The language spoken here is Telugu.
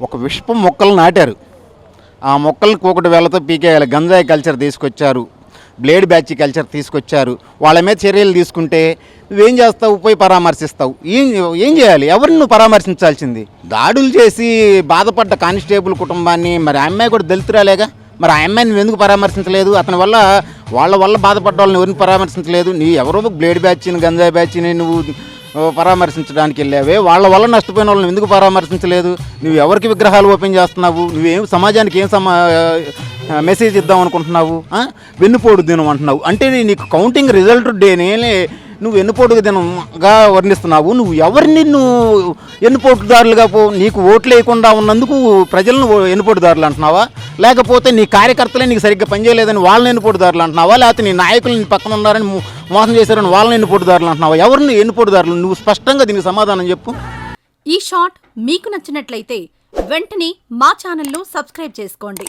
ఒక విషపు మొక్కలు నాటారు. ఆ మొక్కలను కూకటి వేలతో పీకేయాలి. గంజాయి కల్చర్ తీసుకొచ్చారు. బ్లేడ్ బ్యాచ్ కల్చర్ తీసుకొచ్చారు. వాళ్ళ మీద చర్యలు తీసుకుంటే నువ్వేం చేస్తావు? పోయి పరామర్శిస్తావు. ఏం ఏం చేయాలి? ఎవరిని నువ్వు పరామర్శించాల్సింది? దాడులు చేసి బాధపడ్డ కానిస్టేబుల్ కుటుంబాన్ని మరి ఆ అమ్మాయి కూడా దళితురాలేగా? మరి ఆ అమ్మాయిని నువ్వు ఎందుకు పరామర్శించలేదు? అతని వల్ల వాళ్ళ వల్ల బాధపడ్డ వాళ్ళని ఎవరిని పరామర్శించలేదు? నీ ఎవరో బ్లేడ్ బ్యాచ్ని గంజాయి బ్యాచ్ని నువ్వు పరామర్శించడానికి వెళ్ళావే. వాళ్ళ వల్ల నష్టపోయిన వాళ్ళని ఎందుకు పరామర్శించలేదు? నువ్వు ఎవరికి విగ్రహాలు ఓపెన్ చేస్తున్నావు? నువ్వేం సమాజానికి ఏం సమా మెసేజ్ ఇద్దాం అనుకుంటున్నావు? వెన్నుపోడు దినం అంటున్నావు. అంటే నీకు కౌంటింగ్ రిజల్ట్ డేనే నువ్వు ఎన్నుపోటుగా దినంగా వర్ణిస్తున్నావు. నువ్వు ఎవరిని నువ్వు ఎన్నుపోటుదారులుగా పో నీకు ఓట్లు వేయకుండా ఉన్నందుకు ప్రజలను ఎన్నుపోటుదారులు అంటున్నావా? లేకపోతే నీ కార్యకర్తలే నీకు సరిగ్గా పనిచేయలేదని వాళ్ళని ఎన్నుపోటుదారులు అంటున్నావా? లేకపోతే నీ నాయకులు నీ పక్కన ఉన్నారని మోసం చేశారని వాళ్ళని ఎన్నుపోటుదారులు అంటున్నావా? ఎవరిని ఎన్నుపోటుదారులు? నువ్వు స్పష్టంగా దీనికి సమాధానం చెప్పు. ఈ షాట్ మీకు నచ్చినట్లయితే వెంటనే మా ఛానల్ను సబ్స్క్రైబ్ చేసుకోండి.